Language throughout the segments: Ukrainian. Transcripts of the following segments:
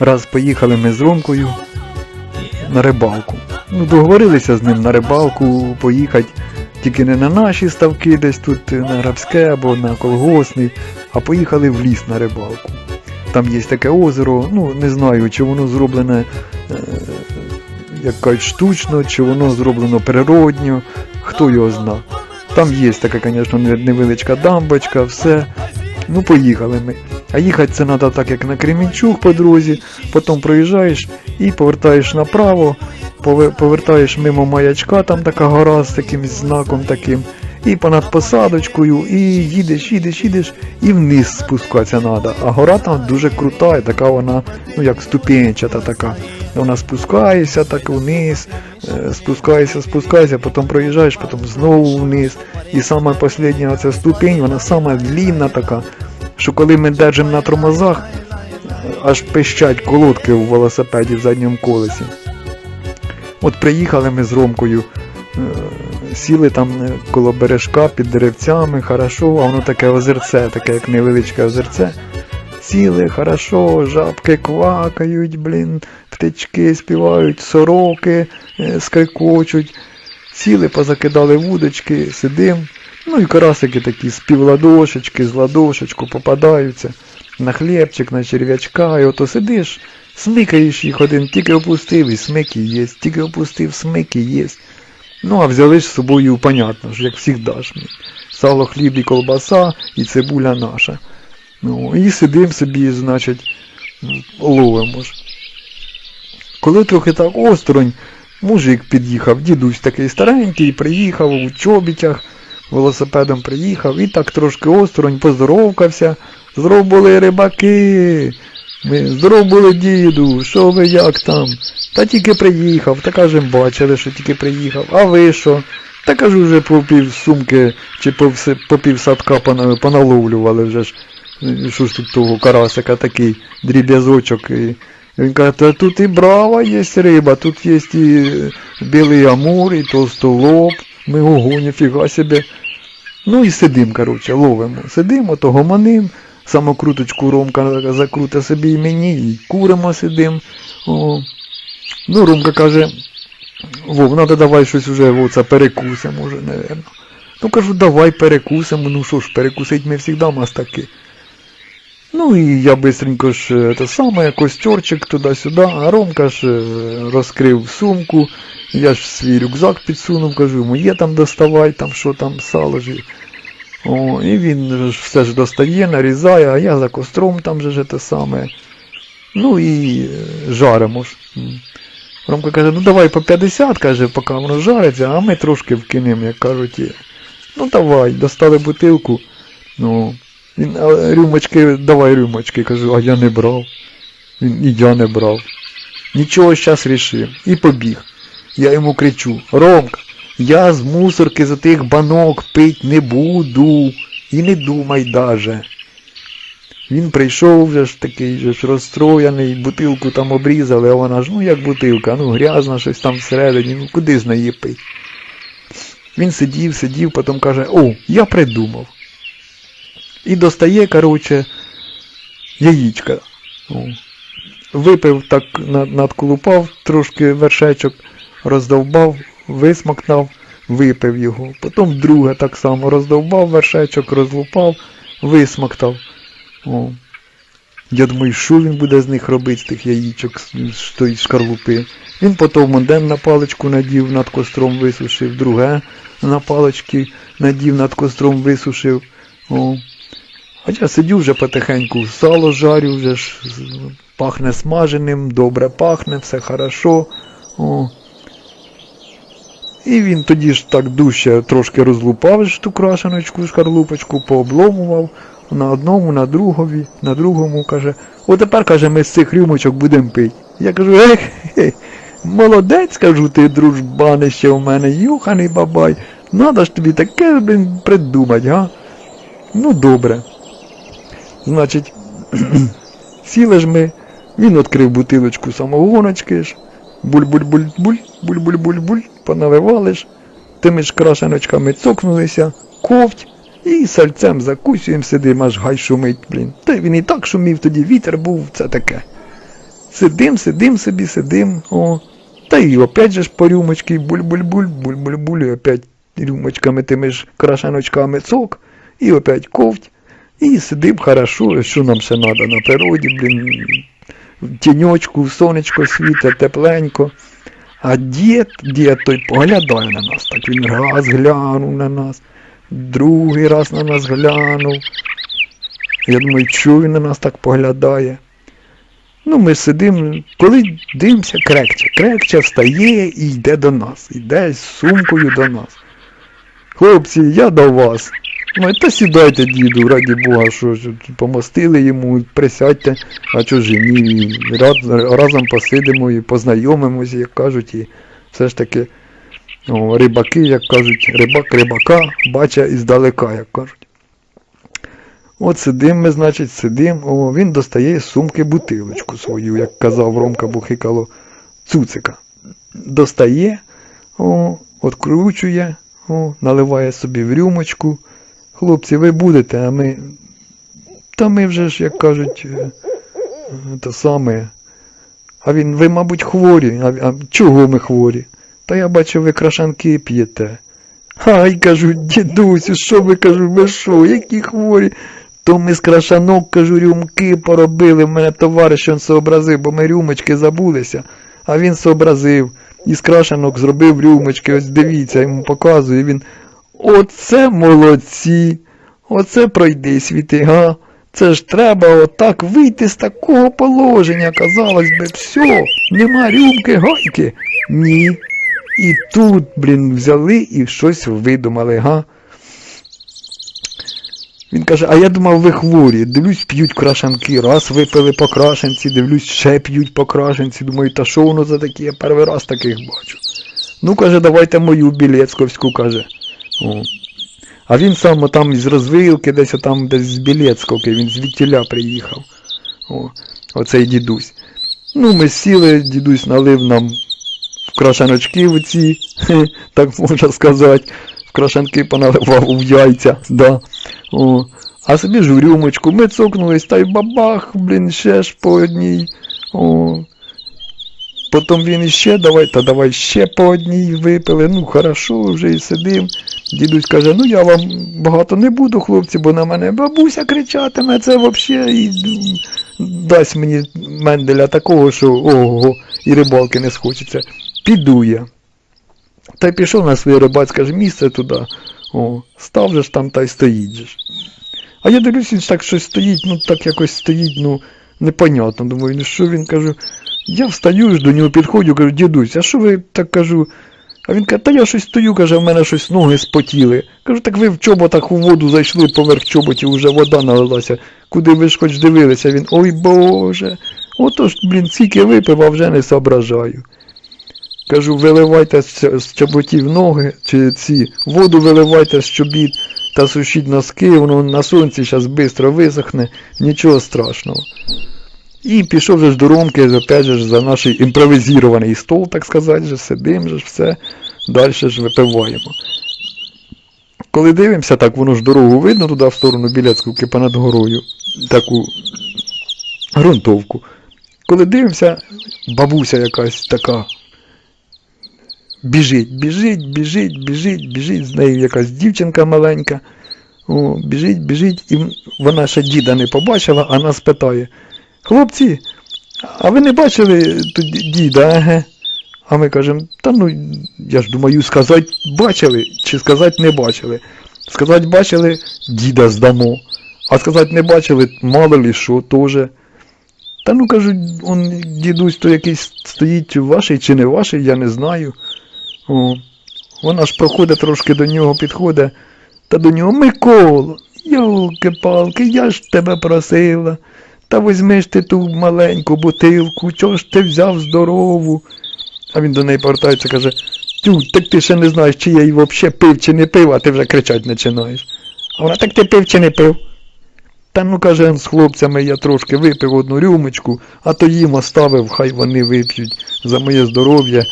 Раз поїхали ми з Ромкою на рибалку. Ну, договорилися з ним на рибалку поїхати тільки не на наші ставки, десь тут на Грабське або на Колгосний, а поїхали в ліс на рибалку. Там є таке озеро, ну не знаю, чи воно зроблене е, як кажуть, штучно, чи воно зроблено природньо, хто його зна. Там є така, звісно, невеличка дамбочка, все. Ну, поїхали ми. А їхати це треба так, як на Кремінчук по дорозі, потім проїжджаєш і повертаєш направо, повертаєш мимо маячка, там така гора з таким знаком таким, і понад посадочкою, і їдеш, їдеш, їдеш, і вниз спускатися треба. А гора там дуже крута, і така вона, ну як ступенчата така. Вона спускається так вниз, е, спускається, спускається, потім проїжджаєш, потім знову вниз. І саме остання ця ступень, вона сама длінна така, що коли ми держимо на тормозах, аж пищать колодки у велосипеді в задньому колесі. От приїхали ми з Ромкою, е, сіли там е, коло бережка під деревцями, хорошо, а воно таке озерце, таке як невеличке озерце. Сіли, хорошо, жабки квакають, блін, птички співають, сороки е, скрикочуть. Сіли, позакидали вудочки, сидим. Ну і карасики такі з півладошечки, з ладошечку попадаються на хлібчик, на черв'ячка, і ото сидиш, смикаєш їх один, тільки опустив і смики є, тільки опустив, смики є. Ну, а взяли ж з собою, понятно ж, як завжди ж. блін. Сало, хліб і колбаса, і цибуля наша. Ну, і сидим собі, значить, ловимо ж. Коли трохи так осторонь, мужик під'їхав, дідусь такий старенький, приїхав у чобітях, велосипедом приїхав і так трошки осторонь поздоровкався. Здоров були рибаки. Здоров були діду, що ви як там? Та тільки приїхав, та кажем, бачили, що тільки приїхав. А ви що? Та кажу, вже по пів сумки чи по пів садка поналовлювали вже ж. Е, Що ж тут того карасика такий дріб'язочок. Він каже, тут і брава є риба, тут є і е, білий амур, і толстолоб. Ми ого, ніфіга собі. Ну і сидим, коротше, ловимо. Сидимо, то гомоним, самокруточку Ромка закрута собі і мені, і куримо сидим. О. Ну, Ромка каже, Вов, надо давай щось уже оце перекусимо, може, напевно. Ну кажу, давай перекусимо, ну що ж, перекусить ми завжди мастаки. Ну і я бистренько ж е, те саме, костюрчик туди-сюди, а Ромка ж е, розкрив сумку, я ж свій рюкзак підсунув, кажу, моє там доставай, там що там, сало ж. О, і він ж все ж достає, нарізає, а я за костром там же те саме. Ну і е, жаримо ж. Ромка каже, ну давай по 50, каже, поки воно жариться, а ми трошки вкинемо, як кажуть. Ну давай, достали бутилку. Ну, він, а, рюмочки, давай рюмочки, кажу, а я не брав. Він і я не брав. Нічого щас рішив. І побіг. Я йому кричу, Ромка, я з мусорки за тих банок пить не буду. І не думай даже. Він прийшов вже ж такий же ж розстроєний, бутилку там обрізали, а вона ж, ну як бутилка, ну грязна щось там всередині, ну куди з неї пить. Він сидів, сидів, потім каже, о, я придумав. І достає, коротше, яєчка. Випив так, надколупав трошки вершечок, роздовбав, висмокнав, випив його. Потім друге так само роздовбав вершечок, розлупав, висмоктав. О. Я думаю, що він буде з них робити, з тих яєчок, з тої шкарлупи. Він потім один на паличку надів, над костром висушив, друге на палички надів, над костром висушив. О. А я сидю вже потихеньку, сало жарю, вже ж пахне смаженим, добре пахне, все хорошо. О. І він тоді ж так дужче трошки розлупав ж ту крашеночку, шкарлупочку, пообломував на одному, на другові, на другому каже, от тепер каже, ми з цих рюмочок будемо пити. Я кажу, ех, молодець, кажу, ти дружбанище у мене, юханий бабай. Надо ж тобі таке придумати, га? Ну добре. Значить, сіли ж ми, він відкрив бутилочку самогоночки ж, буль-буль-буль-буль, буль-буль-буль-буль, поналивали ж, тими ж крашеночками цокнулися, ковть, і сальцем закусюємо, сидимо, аж гай шумить, блін. Та він і так шумів, тоді вітер був, це таке. Сидим, сидим собі, сидим, о. Та і опять же ж по рюмочки, буль-буль-буль, буль-буль-буль, і опять рюмочками тими ж крашаночками цок, і опять ковть. І сидим хорошо, що нам ще треба на природі, блін, в тіньочку, сонечко світить, тепленько. А дід, дід той поглядає на нас, так він раз глянув на нас, другий раз на нас глянув. Я думаю, чого він на нас так поглядає? Ну, ми сидимо, коли дивимося, крекче. Крекче встає і йде до нас. Йде з сумкою до нас. Хлопці, я до вас. Ну, та сідайте, діду, раді Бога, що помостили йому, присядьте, а ж ні, раз, разом посидимо і познайомимося, як кажуть, і все ж таки о, рибаки, як кажуть, рибак рибака, бача іздалека, як кажуть. От сидим ми, значить, сидим, о, він достає з сумки бутилочку свою, як казав Ромка Бухикало, цуцика. Достає, о, откручує, о, наливає собі в рюмочку. Хлопці, ви будете, а ми. Та ми вже ж, як кажуть, е, е, саме. А він, ви, мабуть, хворі. А, а чого ми хворі? Та я бачу, ви крашанки п'єте. Ай, кажу, дідусю, що ви кажу, ви що, які хворі? То ми з крашанок, кажу, рюмки поробили. В мене товариш он сообразив, бо ми рюмочки забулися. А він сообразив. І з крашанок зробив рюмочки, ось дивіться, йому показує. Він. Оце молодці. Оце пройди світи, га. Це ж треба отак вийти з такого положення. Казалось би, все, нема рюмки, гайки. Ні. І тут, блін, взяли і щось видумали, га. Він каже, а я думав, ви хворі. Дивлюсь, п'ють крашанки. Раз випили по крашенці, дивлюсь, ще п'ють по крашенці. Думаю, та що воно за таке? Я перший раз таких бачу. Ну, каже, давайте мою білецьковську, каже. О. А він сам там з розвилки, десь там десь з Білецьковки, він звідтіля приїхав. О, оцей дідусь. Ну, ми сіли, дідусь налив нам в крашаночки в ці, так можна сказати. В крашанки поналивав у яйця, да. О. А собі ж в рюмочку. Ми цокнулись, та й бабах, блін, ще ж по одній. О. Потім він іще давай, та давай ще по одній випили. Ну, хорошо, вже і сидим. Дідусь каже, ну я вам багато не буду, хлопці, бо на мене бабуся кричатиме, це взагалі і дасть мені менделя такого, що ого, і рибалки не схочеться. Піду я. Та й пішов на своє рибацьке ж місце туди. О, став же ж там та й стоїть ж. А я дивлюсь, він так щось стоїть, ну так якось стоїть, ну, непонятно. Думаю, ну що він кажу. Я встаю до нього підходжу, кажу, дідусь, а що ви так кажу? А він каже, та я щось стою, каже, в мене щось ноги спотіли. Кажу, так ви в чоботах у воду зайшли поверх чоботів, вже вода налилася. Куди ви ж хоч дивилися? Він, ой Боже, ото ж, блін, скільки випив, а вже не соображаю. Кажу, виливайте з чоботів ноги, чи ці, воду виливайте з чобіт та сушіть носки, воно на сонці зараз швидко висохне, нічого страшного. І пішов же ж до Ромки, опять же за наш імпровізований стол, так сказати, же, сидим все, далі ж випиваємо. Коли дивимося, так воно ж дорогу видно туди в сторону Біляцьківки понад горою, таку ґрунтовку. Коли дивимося, бабуся якась така біжить, біжить, біжить, біжить, біжить, з нею якась дівчинка маленька. О, біжить, біжить, і вона ще діда не побачила, а нас питає. Хлопці, а ви не бачили тут діда, еге? А ми кажемо, та ну, я ж думаю, сказати бачили, чи сказати не бачили. Сказати бачили, діда здамо. А сказати не бачили, мало ли що теж. Та ну кажу, он дідусь то якийсь стоїть ваший чи не ваший, я не знаю. О. Вона ж проходить трошки до нього, підходить, та до нього Микола, йолки-палки, я ж тебе просила. Та візьми ж ти ту маленьку бутилку, чого ж ти взяв здорову? А він до неї повертається каже, тю, так ти ще не знаєш, чи я її взагалі пив чи не пив, а ти вже кричати починаєш. А вона так ти пив чи не пив? Та ну каже, з хлопцями я трошки випив одну рюмочку, а то їм оставив, хай вони вип'ють за моє здоров'я,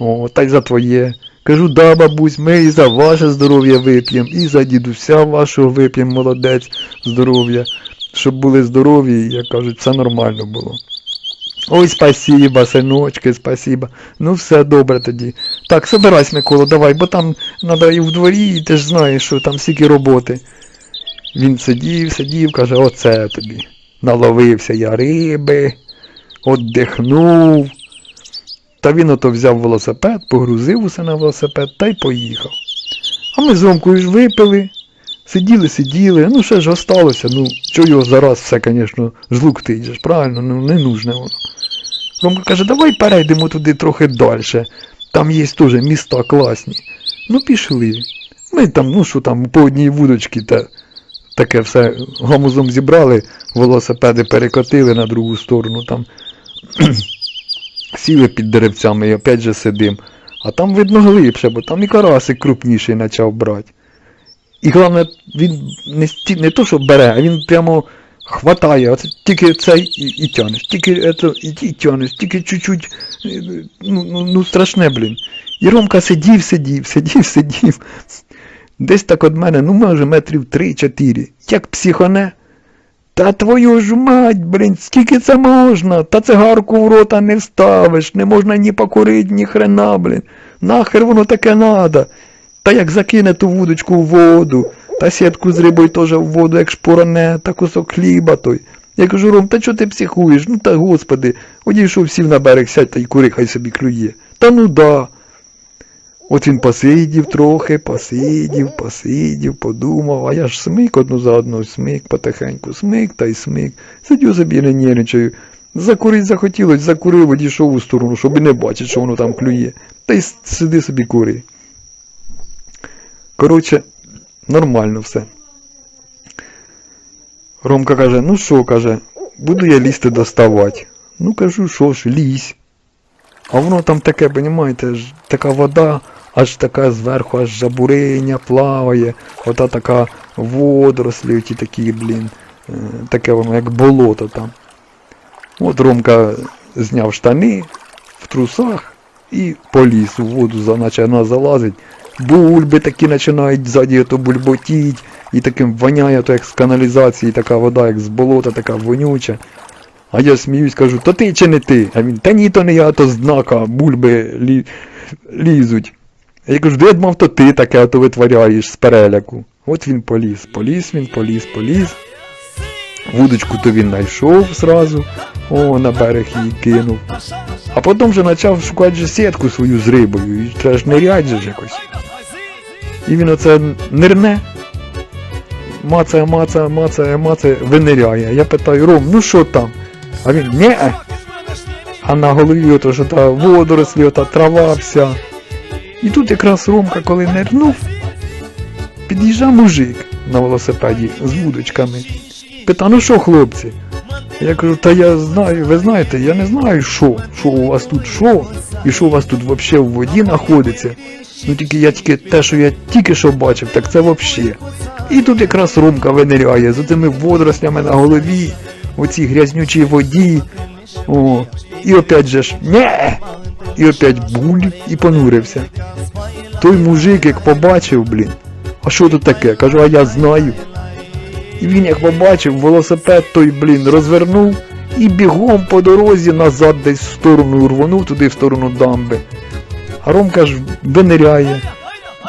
о, та й за твоє. Кажу, да, бабусь, ми і за ваше здоров'я вип'ємо, і за дідуся вашого вип'ємо, молодець, здоров'я, щоб були здорові, як кажуть, все нормально було. Ой, спасіба, синочки, спасіба. Ну все добре тоді. Так, собирайся, Микола, давай, бо там треба і в дворі, і ти ж знаєш, що там стільки роботи. Він сидів, сидів, каже, оце тобі. Наловився я риби, отдихнув. Та він ото взяв велосипед, погрузив усе на велосипед та й поїхав. А ми з Ромкою ж випили, сиділи, сиділи, ну ще ж осталося, ну, що його зараз все, звісно, жлуктить ж, правильно, ну не нужне воно. Ромка каже, давай перейдемо туди трохи далі. Там є теж міста класні. Ну пішли. Ми там, ну що там, по одній вудочці та таке все гамузом зібрали, велосипеди перекотили на другу сторону, там сіли під деревцями і опять же сидим. А там видно глибше, бо там і карасик крупніший почав брати. І головне, він не, не то, що бере, а він прямо хватає, оце тільки це і, і тянеш, тільки це, і, і тянеш, тільки чуть-чуть, ну, ну, ну страшне, блін. І Ромка сидів, сидів, сидів, сидів. Десь так від мене, ну може метрів 3-4. Як психоне. Та твою ж мать, блін, скільки це можна? Та цигарку в рота не вставиш, не можна ні покурить, ні хрена, блін. Нахер воно таке надо. Та як закине ту вудочку в воду, та сітку з рибою теж в воду, як шпуране, та кусок хліба той. Я кажу, Ром, та чого ти психуєш? Ну та господи, одійшов сів на берег, сядь та й кури, хай собі клює. Та ну да. От він посидів трохи, посидів, посидів, подумав, а я ж смик одну за одну, смик потихеньку, смик та й смик. Сидю собі не нервничаю. Закурить захотілось, закурив, одійшов у сторону, щоб і не бачить, що воно там клює. Та й сиди собі кури. Коротше, нормально все. Ромка каже, ну що, каже, буду я лізти доставати. Ну кажу, що ж, лізь. А воно там таке, понімаєте, така вода, аж така зверху, аж жабуриня плаває, ота така водорослі, ті такі, блін, е, таке воно як болото там. От Ромка зняв штани в трусах і поліз у воду, наче вона залазить. Бульби такі починають ззаді ото бульботіть, і таким воняє, то як з каналізації, така вода, як з болота, така вонюча. А я сміюсь, кажу, то ти чи не ти? А він, та ні, то не я, то з днака бульби лі... лізуть. А я кажу, де я думав, то ти таке ото витворяєш з переляку. От він поліз, поліз він, поліз, поліз. Вудочку то він знайшов зразу, о, на берег її кинув. А потім вже почав шукати же сітку свою з рибою, і треба ж нирять же якось. І він оце нирне, мацає, мацає, мацає, мацає, виниряє. Я питаю, Ром, ну що там? А він, не А на голові ото ж та водорослі, ота трава вся. І тут якраз Ромка, коли нирнув, під'їжджав мужик на велосипеді з вудочками. Пита, ну що, хлопці? Я кажу, та я знаю, ви знаєте, я не знаю, що, що у вас тут що, і що у вас тут взагалі в воді знаходиться. Ну тільки я тільки те, що я тільки що бачив, так це взагалі. І тут якраз Ромка виниряє з цими водорослями на голові, цій грязнючій воді. О, і опять же ж, не І опять буль і понурився. Той мужик, як побачив, блін, а що тут таке? Кажу, а я знаю. Він як побачив, велосипед той, блін, розвернув і бігом по дорозі назад десь в сторону рвонув туди в сторону дамби. А Ромка ж виниряє.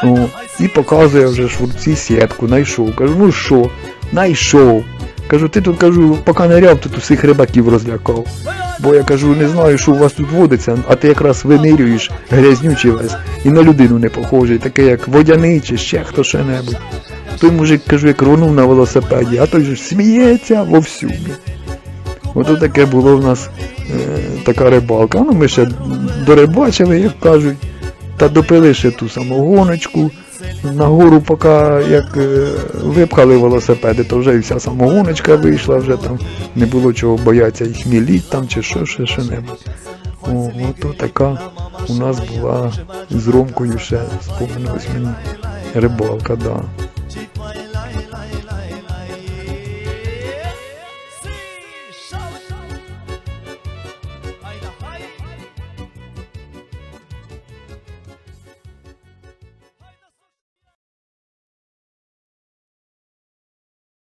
О, і показує вже швурці сітку, найшов. Кажу, ну що, найшов. Кажу, ти тут кажу, поки ниряв, тут усіх рибаків розлякав. Бо я кажу, не знаю, що у вас тут водиться, а ти якраз винирюєш грязнючий весь і на людину не похожий, такий як водяний чи ще хто ще небудь. Той мужик, кажу, як рвонув на велосипеді, а той же сміється вовсю. Ото таке було в нас е, така рибалка. Ну ми ще дорибачили, як кажуть, та допили ще ту самогоночку. Нагору, поки як е, випхали велосипеди, то вже і вся самогоночка вийшла, вже там не було чого боятися і хміліть там чи що, ще що небудь. Ото така у нас була з Ромкою ще споминулась мені рибалка, да.